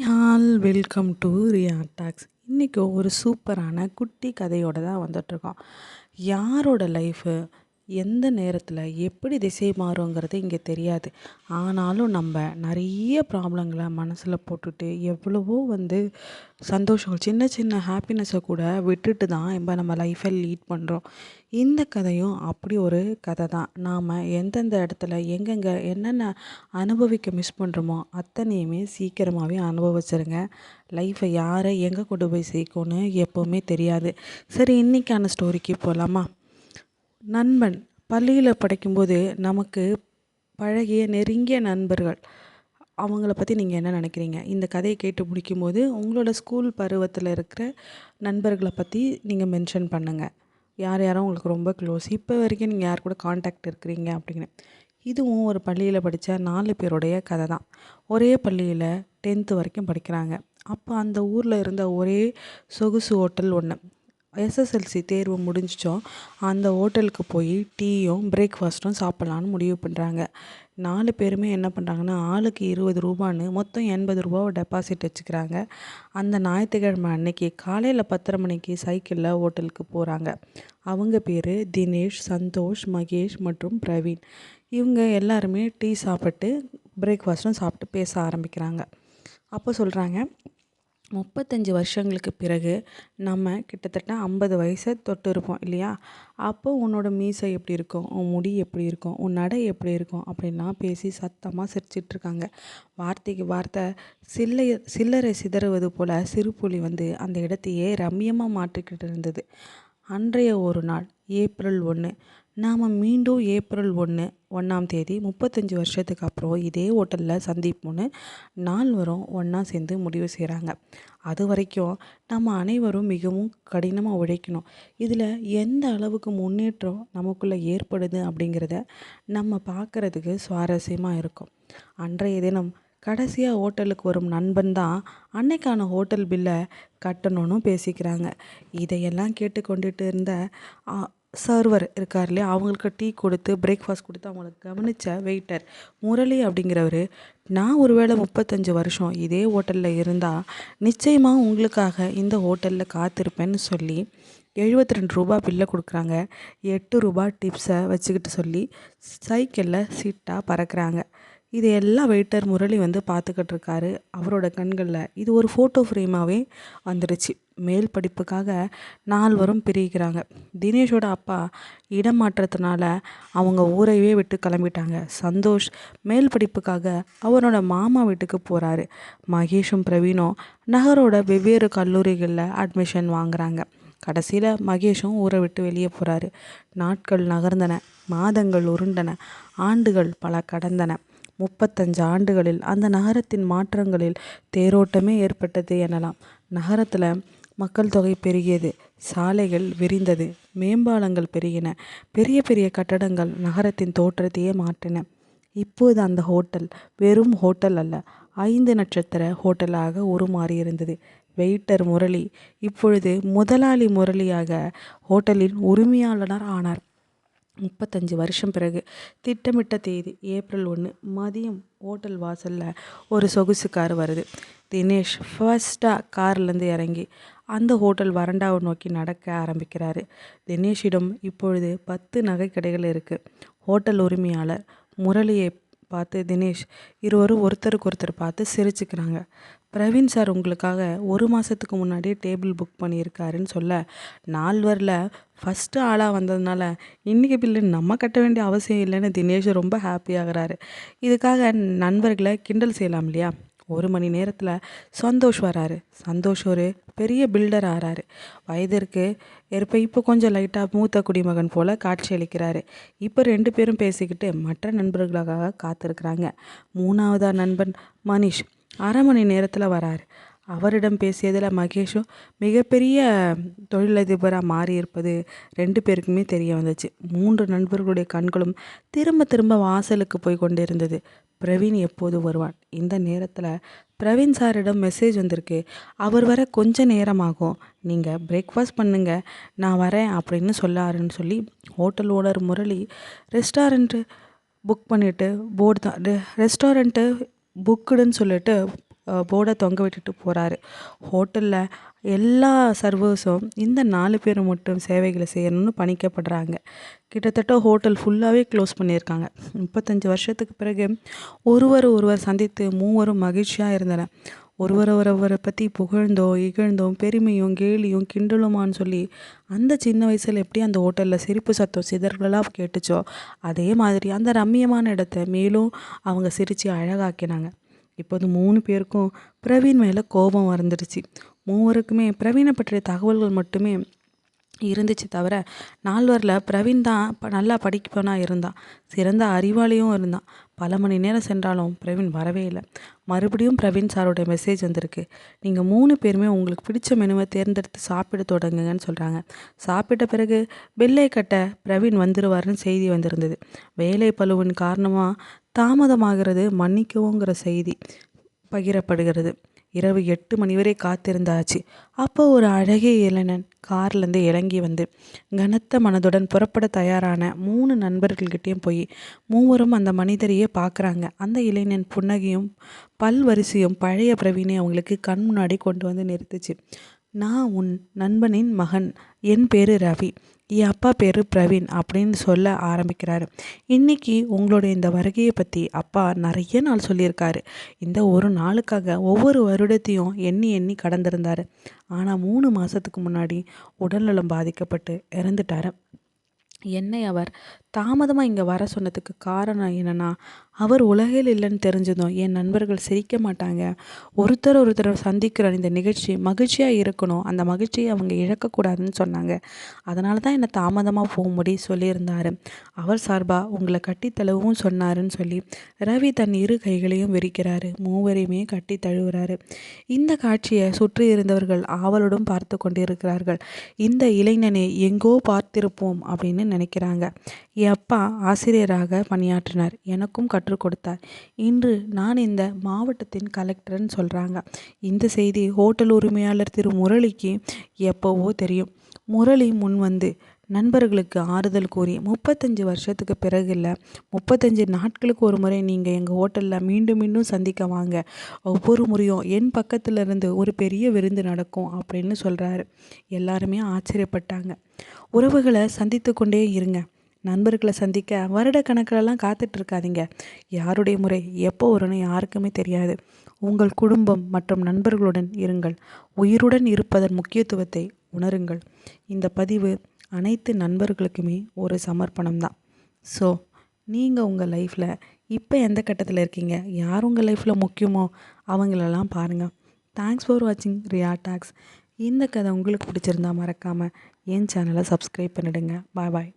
All welcome to Riya talks. இன்றைக்கி ஒரு சூப்பரான குட்டி கதையோடு தான் வந்துட்ருக்கோம் யாரோட லைஃபு? எந்த நேரத்தில் எப்படி திசை மாறுங்கிறது இங்கே தெரியாது. ஆனாலும் நம்ம நிறைய ப்ராப்ளங்களை மனசில் போட்டுட்டு எவ்வளவோ வந்து சந்தோஷங்கள் சின்ன சின்ன ஹாப்பினஸை கூட விட்டுட்டு தான் இப்போ நம்ம லைஃப்பை லீட் பண்ணுறோம் இந்த கதையும் அப்படி ஒரு கதை தான். நாம் எந்தெந்த இடத்துல எங்கெங்கே என்னென்ன அனுபவிக்க மிஸ் பண்ணுறோமோ அத்தனையுமே சீக்கிரமாகவே அனுபவிச்சிருங்க. லைஃப்பை யாரை எங்கே கொண்டு போய் சேர்க்கணும்னு எப்போவுமே தெரியாது. சரி இன்றைக்கான ஸ்டோரிக்கு போகலாமா நண்பன் பள்ளியில் படிக்கும்போது நமக்கு பழகிய நெருங்கிய நண்பர்கள் அவங்கள பற்றி நீங்கள் என்ன நினைக்கிறீங்க? இந்த கதையை கேட்டு முடிக்கும்போது உங்களோட ஸ்கூல் பருவத்தில் இருக்கிற நண்பர்களை பற்றி நீங்கள் மென்ஷன் பண்ணுங்கள் யார் யாரும் உங்களுக்கு ரொம்ப க்ளோஸ் இப்போ வரைக்கும் நீங்கள் யார் கூட காண்டாக்ட் இருக்கிறீங்க அப்படின்னு. இதுவும் ஒரு பள்ளியில் படித்த நாலு பேருடைய கதை தான். ஒரே பள்ளியில் டென்த்து வரைக்கும் படிக்கிறாங்க. அப்போ அந்த ஊரில் இருந்த ஒரே சொகுசு ஹோட்டல் ஒன்று எஸ்எஸ்எல்சி தேர்வு முடிஞ்சிச்சோம். அந்த ஹோட்டலுக்கு போய் டீயும் பிரேக்ஃபாஸ்ட்டும் சாப்பிட்லான்னு முடிவு பண்ணுறாங்க நாலு பேருமே என்ன பண்ணுறாங்கன்னா ஆளுக்கு இருபது ரூபான்னு மொத்தம் எண்பது ரூபாவை டெபாசிட் வச்சுக்கிறாங்க. அந்த ஞாயிற்றுக்கிழமை அன்னைக்கு காலையில் பத்தரை மணிக்கு சைக்கிளில் ஹோட்டலுக்கு போகிறாங்க அவங்க பேர் தினேஷ் சந்தோஷ் மகேஷ் மற்றும் பிரவீன். இவங்க எல்லாருமே டீ சாப்பிட்டு பிரேக்ஃபாஸ்ட்டும் சாப்பிட்டு பேச ஆரம்பிக்கிறாங்க. அப்போ சொல்கிறாங்க முப்பத்தஞ்சு வருஷங்களுக்கு பிறகு நம்ம கிட்டத்தட்ட ஐம்பது வயசை தொட்டு இருப்போம் இல்லையா? அப்போ உன்னோட மீசை எப்படி இருக்கும்? உன் முடி எப்படி இருக்கும்? உன் நடை எப்படி இருக்கும்? அப்படின்லாம் பேசி சத்தமாக சிரிச்சிட்ருக்காங்க. வார்த்தைக்கு வார்த்தை சில்லை சில்லறை சிதறுவது போல் சிறுபுலி வந்து அந்த இடத்தையே ரம்யமாக மாற்றிக்கிட்டு இருந்தது. அன்றைய ஒரு நாள் ஏப்ரல் ஒன்று நாம் மீண்டும் ஏப்ரல் ஒன்று ஒன்றாம் தேதி முப்பத்தஞ்சு வருஷத்துக்கு அப்புறம் இதே ஹோட்டலில் சந்திப்போம்னு நால்வரும் ஒன்றா சேர்ந்து முடிவு செய்கிறாங்க அது வரைக்கும் நம்ம அனைவரும் மிகவும் கடினமாக உழைக்கணும். இதில் எந்த அளவுக்கு முன்னேற்றம் நமக்குள்ளே ஏற்படுது அப்படிங்கிறத நம்ம பார்க்குறதுக்கு சுவாரஸ்யமாக இருக்கும். அன்றைய தினம் கடைசியாக ஹோட்டலுக்கு வரும் நண்பன் தான் அன்னைக்கான ஹோட்டல் பில்லை கட்டணும்னு பேசிக்கிறாங்க. இதையெல்லாம் கேட்டுக்கொண்டுட்டு இருந்த சர்வர் இருக்கார் இல்லையா? அவங்களுக்கு டீ கொடுத்து பிரேக்ஃபாஸ்ட் கொடுத்து அவங்கள கவனித்த வெயிட்டர் முரளி அப்படிங்கிறவர் நான் ஒருவேளை முப்பத்தஞ்சு வருஷம் இதே ஹோட்டலில் இருந்தால் நிச்சயமாக உங்களுக்காக இந்த ஹோட்டலில் காத்திருப்பேன்னு சொல்லி எழுபத்தி ரெண்டு ரூபா பில்லை கொடுக்குறாங்க. எட்டு ரூபா டிப்ஸை வச்சுக்கிட்டு சொல்லி சைக்கிளில் சீட்டாக பறக்கிறாங்க. இதையெல்லாம் வெயிட்டர் முரளி வந்து பார்த்துக்கிட்டு இருக்காரு அவரோட கண்களில். இது ஒரு ஃபோட்டோ ஃப்ரேமாகவே வந்துடுச்சு. மேல் படிப்புக்காக நால்வரும் பிரிக்கிறாங்க தினேஷோட அப்பா இடம் மாற்றத்தினால அவங்க ஊரையே விட்டு கிளம்பிட்டாங்க. சந்தோஷ் மேல் படிப்புக்காக அவரோட மாமா வீட்டுக்கு போகிறாரு மகேஷும் பிரவீனும் நகரோட வெவ்வேறு கல்லூரிகளில் அட்மிஷன் வாங்குறாங்க. கடைசியில் மகேஷும் ஊரை விட்டு வெளியே போகிறாரு நாட்கள் நகர்ந்தன மாதங்கள் உருண்டன ஆண்டுகள் பல கடந்தன. முப்பத்தஞ்சு ஆண்டுகளில் அந்த நகரத்தின் மாற்றங்களில் தேரோட்டமே ஏற்பட்டது எனலாம். நகரத்தில் மக்கள் தொகை பெருகியது சாலைகள் விரிந்தது மேம்பாலங்கள் பெருகின பெரிய பெரிய கட்டடங்கள் நகரத்தின் தோற்றத்தையே மாற்றின. இப்போது அந்த ஹோட்டல் வெறும் ஹோட்டல் அல்ல ஐந்து நட்சத்திர ஹோட்டலாக உருமாறியிருந்தது வெயிட்டர் முரளி இப்பொழுது முதலாளி முரளியாக ஹோட்டலின் உரிமையாளர் ஆனார். முப்பத்தஞ்சு வருஷம் பிறகு திட்டமிட்ட தேதி ஏப்ரல் ஒன்று மதியம் ஹோட்டல் வாசலில் ஒரு சொகுசு கார் வருது. தினேஷ் ஃபர்ஸ்ட்டாக கார்லேருந்து இறங்கி அந்த ஹோட்டல் வறண்டாவை நோக்கி நடக்க ஆரம்பிக்கிறாரு. தினேஷிடம் இப்பொழுது பத்து நகை கடைகள் இருக்குது ஹோட்டல் உரிமையாளர் முரளியை பார்த்து தினேஷ் இருவரும் ஒருத்தருக்கு ஒருத்தர் பார்த்து சிரிச்சுக்கிறாங்க. பிரவீன் சார் உங்களுக்காக ஒரு மாதத்துக்கு முன்னாடியே டேபிள் புக் பண்ணியிருக்காருன்னு சொல்ல நால்வரில் ஃபஸ்ட்டு ஆளாக வந்ததுனால இன்றைக்கி பில்லு நம்ம கட்ட வேண்டிய அவசியம் இல்லைன்னு தினேஷ் ரொம்ப ஹாப்பியாகிறாரு இதுக்காக நண்பர்களை கிண்டல் செய்யலாம் இல்லையா? ஒரு மணி நேரத்தில் சந்தோஷ் வராரு. சந்தோஷ் ஒரு பெரிய பில்டர் ஆறாரு. வயதிற்கு ஏற்ப இப்போ கொஞ்சம் லைட்டாக மூத்த குடிமகன் போல் காட்சி அளிக்கிறாரு. இப்போ ரெண்டு பேரும் பேசிக்கிட்டு மற்ற நண்பர்களுக்காக காத்திருக்கிறாங்க. மூணாவதா நண்பன் மனிஷ் அரை மணி நேரத்தில் வராரு. அவரிடம் பேசியதில் மகேஷும் மிகப்பெரிய தொழிலதிபராக மாறி இருப்பது ரெண்டு பேருக்குமே தெரிய வந்துச்சு. மூன்று நண்பர்களுடைய கண்களும் திரும்ப திரும்ப வாசலுக்கு போய் கொண்டிருந்தது. பிரவீன் எப்போது வருவான்? இந்த நேரத்தில் பிரவீன் சாரிடம் மெசேஜ் வந்திருக்கு. அவர் வர கொஞ்ச நேரமாகும் நீங்கள் பிரேக்ஃபாஸ்ட் பண்ணுங்கள் நான் வரேன் அப்படின்னு சொல்லாருன்னு சொல்லி hotel owner Murali restaurant book பண்ணிவிட்டு போர்டு தான். ரெஸ்டாரண்ட்டு புக்குடுன்னு சொல்லிட்டு போர்டை தொங்க விட்டுட்டு போகிறாரு ஹோட்டலில் எல்லா சர்வர்ஸும் இந்த நாலு பேர் மட்டும் சேவைகளை செய்யணும்னு பணிக்கப்படுறாங்க. கிட்டத்தட்ட ஹோட்டல் ஃபுல்லாகவே க்ளோஸ் பண்ணியிருக்காங்க. முப்பத்தஞ்சு வருஷத்துக்கு பிறகு ஒருவர் ஒருவர் சந்தித்து மூவரும் மகிழ்ச்சியாக இருந்தனர். ஒருவர் ஒருவரை பற்றி புகழ்ந்தோம் இகழ்ந்தோம் பெருமையும் கேலியும் கிண்டலுமான்னு சொல்லி அந்த சின்ன வயசில் எப்படி அந்த ஹோட்டலில் சிரிப்பு சத்தம் சிதறலாக கேட்டுச்சோ அதே மாதிரி அந்த ரம்மியமான இடத்த மேலும் அவங்க சிரித்து அழகாக்கினாங்க. இப்போது மூணு பேருக்கும் பிரவீன் மேலே கோபம் வந்துடுச்சு மூவருக்குமே பிரவீனை பற்றிய தகவல்கள் மட்டுமே இருந்துச்சு தவிர நால்வரில் பிரவீன் தான் இப்போ நல்லா படிப்பவனாக இருந்தான். சிறந்த அறிவாளியும் இருந்தான். பல மணி நேரம் சென்றாலும் பிரவீன் வரவே இல்லை. மறுபடியும் பிரவீன் சாரோடைய மெசேஜ் வந்திருக்கு. நீங்கள் மூணு பேருமே உங்களுக்கு பிடிச்ச மெனுவை தேர்ந்தெடுத்து சாப்பிட தொடங்குங்கன்னு சொல்கிறாங்க சாப்பிட்ட பிறகு பில்லை கட்ட பிரவீன் வந்துடுவார்னு செய்தி வந்திருந்தது. வேலை பழுவின் காரணமாக தாமதமாகிறது மன்னிக்கவுங்கிற செய்தி பகிரப்படுகிறது. இரவு எட்டு மணி வரை காத்திருந்தாச்சு. அப்போ ஒரு அழகிய இளைஞன் கார்லேருந்து இறங்கி வந்து கனத்த மனதுடன் புறப்பட தயாரான மூணு நண்பர்கள்கிட்டேயும் போய் மூவரும் அந்த மனிதரையே பார்க்குறாங்க அந்த இளைஞன் புன்னகையும் பல் வரிசையும் பழைய பிரவீனை அவங்களுக்கு கண் முன்னாடி கொண்டு வந்து நிறுத்துச்சு. நான் உன் நண்பனின் மகன். என் பேர் ரவி. என் அப்பா பேர் பிரவீன் அப்படின்னு சொல்ல ஆரம்பிக்கிறாரு. இன்றைக்கி உங்களுடைய இந்த வருகையை பற்றி அப்பா நிறைய நாள் சொல்லியிருக்காரு. இந்த ஒரு நாளுக்காக ஒவ்வொரு வருடத்தையும் எண்ணி எண்ணி கடந்திருந்தார். ஆனால் மூணு மாதத்துக்கு முன்னாடி உடல்நலம் பாதிக்கப்பட்டு இறந்துட்டார். என்னை அவர் தாமதமாக இங்கே வர சொன்னதுக்கு காரணம் என்னென்னா அவர் உலகில் இல்லைன்னு தெரிஞ்சதும் என் நண்பர்கள் சிரிக்க மாட்டாங்க. ஒருத்தர் ஒருத்தர் சந்திக்கிற இந்த நிகழ்ச்சி மகிழ்ச்சியாக இருக்கணும். அந்த மகிழ்ச்சியை அவங்க இழக்கக்கூடாதுன்னு சொன்னாங்க. அதனால தான் என்னை தாமதமாக போகும்படி சொல்லியிருந்தார். அவர் சார்பாக உங்களை கட்டி தழுவும் சொன்னாருன்னு சொல்லி ரவி தன் இரு கைகளையும் விரிக்கிறாரு. மூவரையுமே கட்டி தழுவுறாரு. இந்த காட்சியை சுற்றி இருந்தவர்கள் ஆவலுடன் பார்த்து கொண்டிருக்கிறார்கள். இந்த இளைஞனை எங்கோ பார்த்திருப்போம் அப்படின்னு நினைக்கிறாங்க. என் அப்பா ஆசிரியராக பணியாற்றினார். எனக்கும் கற்றுக் கொடுத்தார். இன்று நான் இந்த மாவட்டத்தின் கலெக்டர்னு சொல்கிறாங்க இந்த செய்தி ஹோட்டல் உரிமையாளர் திரு முரளிக்கு எப்போவோ தெரியும். முரளி முன் வந்து நண்பர்களுக்கு ஆறுதல் கூறி முப்பத்தஞ்சு வருஷத்துக்கு பிறகு இல்லை முப்பத்தஞ்சு நாட்களுக்கு ஒரு முறை நீங்கள் எங்கள் ஹோட்டலில் மீண்டும் மீண்டும் சந்திக்க வாங்க. ஒவ்வொரு முறையும் என் பக்கத்தில் இருந்து ஒரு பெரிய விருந்து நடக்கும் அப்படின்னு சொல்கிறாரு எல்லாருமே ஆச்சரியப்பட்டாங்க. உறவுகளை சந்தித்து கொண்டே இருங்க. நண்பர்களை சந்திக்க வருட கணக்கிலலாம் காத்துட்டு இருக்காதீங்க யாருடைய முறை எப்போ வரும்னு யாருக்குமே தெரியாது. உங்கள் குடும்பம் மற்றும் நண்பர்களுடன் இருங்கள். உயிருடன் இருப்பதன் முக்கியத்துவத்தை உணருங்கள். இந்த பதிவு அனைத்து நண்பர்களுக்குமே ஒரு சமர்ப்பணம் தான் ஸோ நீங்கள் உங்கள் லைஃப்பில் இப்போ எந்த கட்டத்தில் இருக்கீங்க? யார் உங்கள் லைஃப்பில் முக்கியமோ அவங்களெல்லாம் பாருங்கள் தேங்க்ஸ் ஃபார் வாட்சிங் ரியா டாக்ஸ் இந்த கதை உங்களுக்கு பிடிச்சிருந்தா மறக்காமல் என் சேனலை சப்ஸ்கிரைப் பண்ணிடுங்க. பாய் பாய்